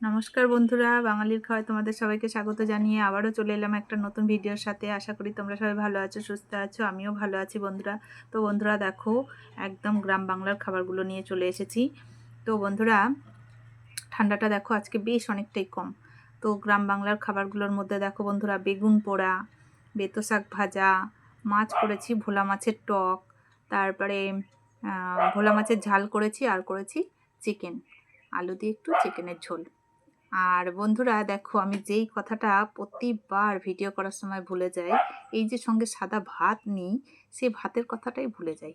নমস্কার বন্ধুরা, বাঙালির খাওয়ায় তোমাদের সবাইকে স্বাগত জানিয়ে আবারও চলে এলাম একটা নতুন ভিডিওর সাথে। আশা করি তোমরা সবাই ভালো আছো, সুস্থ আছো, আমিও ভালো আছি বন্ধুরা। তো বন্ধুরা, দেখো, একদম গ্রাম বাংলার খাবারগুলো নিয়ে চলে এসেছি। তো বন্ধুরা, ঠান্ডাটা দেখো আজকে বেশ অনেকটাই কম। তো গ্রাম বাংলার খাবারগুলোর মধ্যে দেখো বন্ধুরা, বেগুন পোড়া, বেতো শাক ভাজা, মাছ করেছি, ভোলা মাছের টক, তারপরে ভোলা মাছের ঝাল করেছি, আর করেছি চিকেন। আলু দিয়ে একটু চিকেনের ঝোল। আর বন্ধুরা দেখো আমি যেই কথাটা প্রতিবার ভিডিও করার সময় ভুলে যাই, এই যে সঙ্গে সাদা ভাত নিই, সেই ভাতের কথাটাই ভুলে যাই।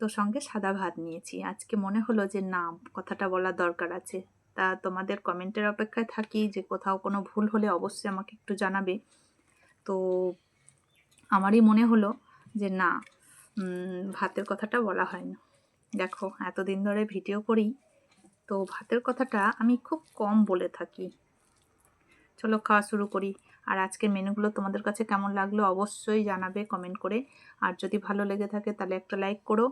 তো সঙ্গে সাদা ভাত নিয়েছি। আজকে মনে হলো যে না, কথাটা বলার দরকার আছে। তা তোমাদের কমেন্টের অপেক্ষায় থাকি যে কোথাও কোনো ভুল হলে অবশ্যই আমাকে একটু জানাবে। তো আমারই মনে হলো যে না ভাতের কথাটা বলা হয় না। দেখো, এতদিন ধরে ভিডিও করি তো ভাতের কথাটা আমি খুব কম বলে থাকি। চলো খাওয়া শুরু করি। আর আজকের মেনুগুলো তোমাদের কাছে কেমন লাগল অবশ্যই জানাবে কমেন্ট করে। আর যদি ভালো লেগে থাকে তাহলে একটা লাইক করো।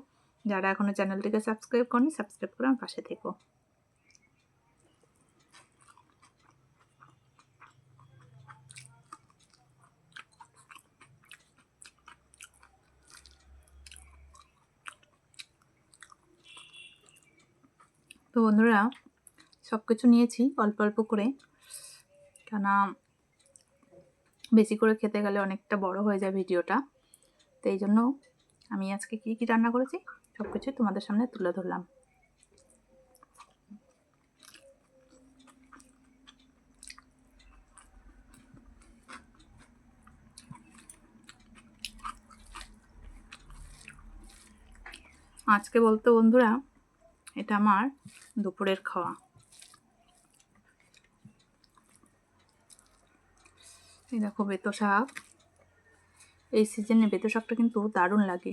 যারা এখনও চ্যানেলটিকে সাবস্ক্রাইব করনি, সাবস্ক্রাইব করে আমার পাশে থেকো। তো বন্ধুরা সব কিছু নিয়েছি অল্প অল্প করে। কেন বেশি করে খেতে গেলে অনেকটা বড় হয়ে যায় ভিডিওটা। তো এই জন্য আমি আজকে কী কী রান্না করেছি সব কিছু তোমাদের সামনে তুলে ধরলাম। আজকে বলতে বন্ধুরা এটা আমার দুপুরের খাওয়া। এই দেখো বেতো শাক। এই সিজনে বেতো শাকটা কিন্তু দারুণ লাগে।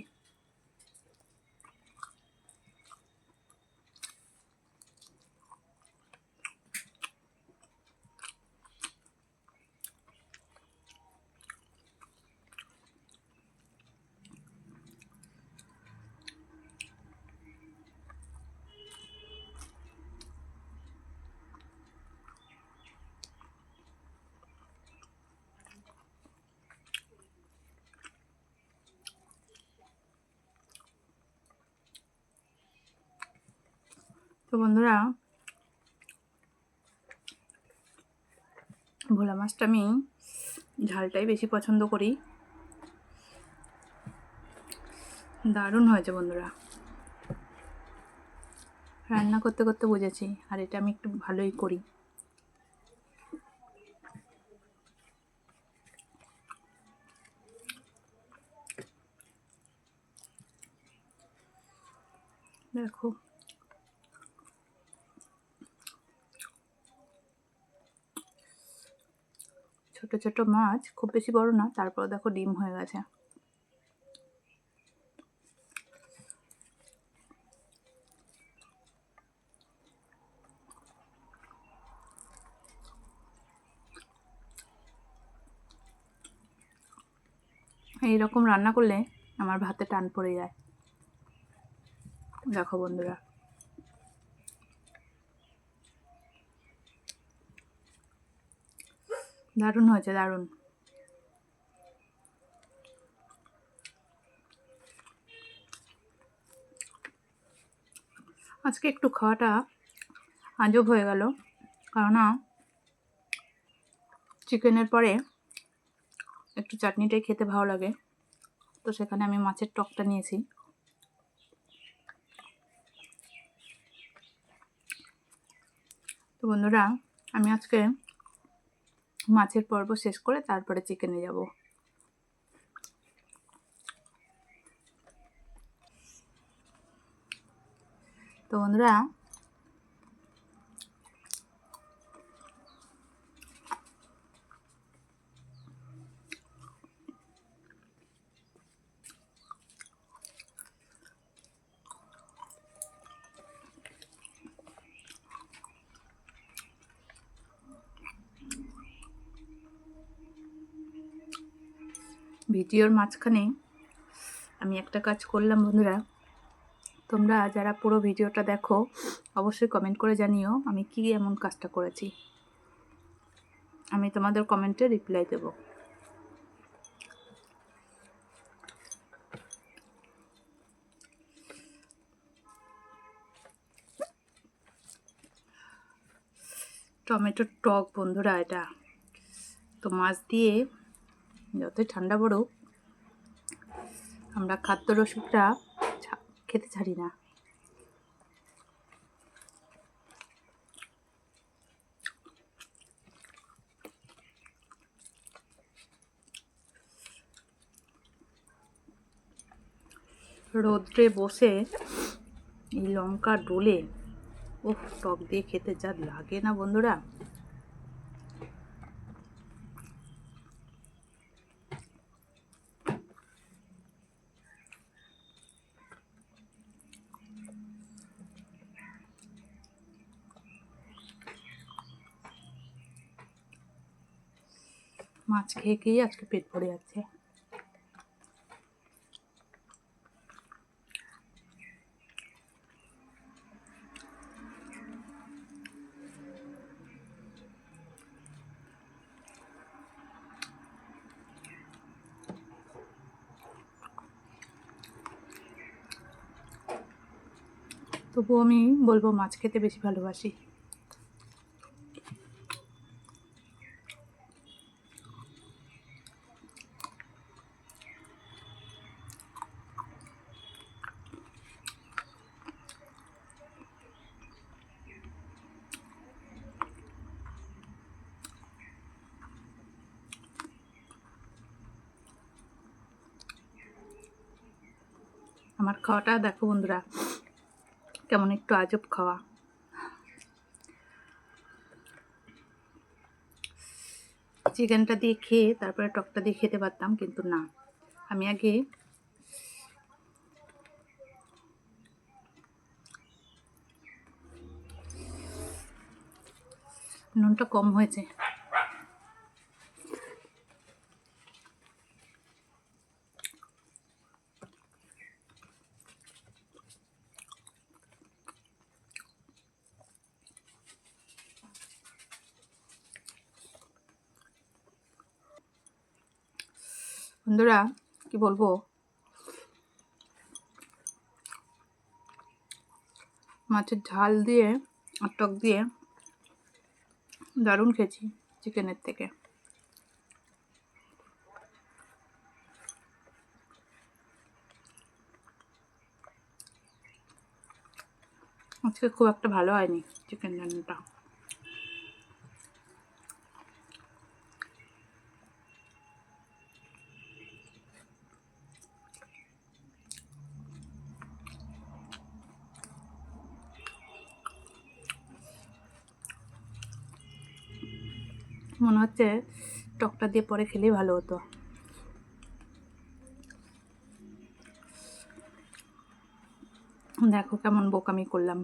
তো বন্ধুরা, ভোলা মাছটা আমি ঝালটাই বেশি পছন্দ করি। দারুণ হয়েছে বন্ধুরা। রান্না করতে করতে বুঝেছি, আর এটা আমি একটু ভালোই করি। দেখো ছোট ছোট মাছ, খুব বেশি বড় না তারপর দেখো ডিম হয়ে গেছে। এইরকম রান্না করলে আমার ভাতে টান পড়ে যায়। দেখো বন্ধুরা। দারুণ হয়েছে, দারুণ। আজকে একটু খাওয়াটা আজব হয়ে গেল, কেননা চিকেনের পরে একটু চাটনিটাই খেতে ভালো লাগে। তো সেখানে আমি মাছের টকটা নিয়েছি। তো বন্ধুরা, আমি আজকে মাছের পর্ব শেষ করে তারপরে চিকেনে যাব। তো বন্ধুরা ভিডিওর মাঝখানে আমি একটা কাজ করলাম, বন্ধুরা। তোমরা যারা পুরো ভিডিওটা দেখো, অবশ্যই কমেন্ট করে জানিও আমি কি এমন কাজটা করেছি। আমি তোমাদের কমেন্টে রিপ্লাই দেব। টমেটোর টক, বন্ধুরা, এটা। তো মাছ দিয়ে যতই ঠান্ডা পড়ুক, আমরা খাদ্য ছা- খেতে ছাড়ি না। রোদ্রে বসে এই লঙ্কা ডোলে ও টক দিয়ে খেতে যা লাগে না বন্ধুরা। মাছ খেয়ে খেয়ে আজকে পেট ভরে যাচ্ছে। তবুও আমি বলব মাছ খেতে বেশি ভালোবাসি। আমার খাওয়াটা দেখো বন্ধুরা, কেমন একটু আজব খাওয়া। চিকেনটা দিয়ে খেয়ে তারপরে টকটা দিয়ে খেতে পারতাম, কিন্তু না। আমি আগে নুনটা কম হয়েছে। বন্ধুরা, কি বলব? মাছের ঝাল দিয়ে আর টক দিয়ে দারুণ খেয়েছি চিকেনের থেকে। আজকে খুব একটা ভালো হয়নি চিকেন রান্নাটা। মনে হচ্ছে টকটা দিয়ে পরে খেলেই ভালো হতো। দেখো কেমন বোকামি করলাম।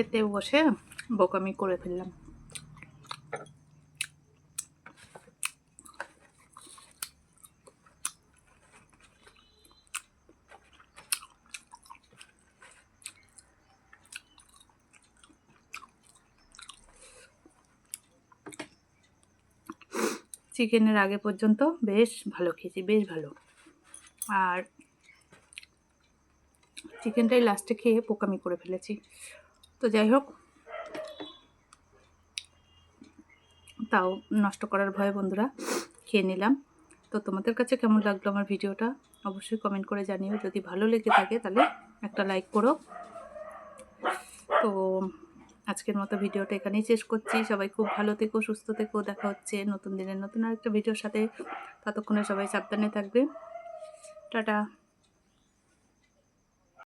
খেতে বসে বোকামি করে ফেললাম। চিকেনের আগে পর্যন্ত বেশ ভালো খেয়েছি, বেশ ভালো। আর চিকেনটাই লাস্টে খেয়ে পোকামি করে ফেলেছি। তো যাই হোক, তাও নষ্ট করার ভয়ে বন্ধুরা খেয়ে নিলাম। তো তোমাদের কাছে কেমন লাগল আমার ভিডিওটা? অবশ্যই কমেন্ট করে জানিও। যদি ভালো লেগে থাকে তাহলে একটা লাইক করো। তো আজকের মতো ভিডিওটা এখানেই শেষ করছি। সবাই খুব ভালো থেকো, সুস্থ থেকো। দেখা হচ্ছে নতুন দিনের নতুন আরেকটা ভিডিওর সাথে। ততক্ষণে সবাই সাবধানে থাকবে। টাটা।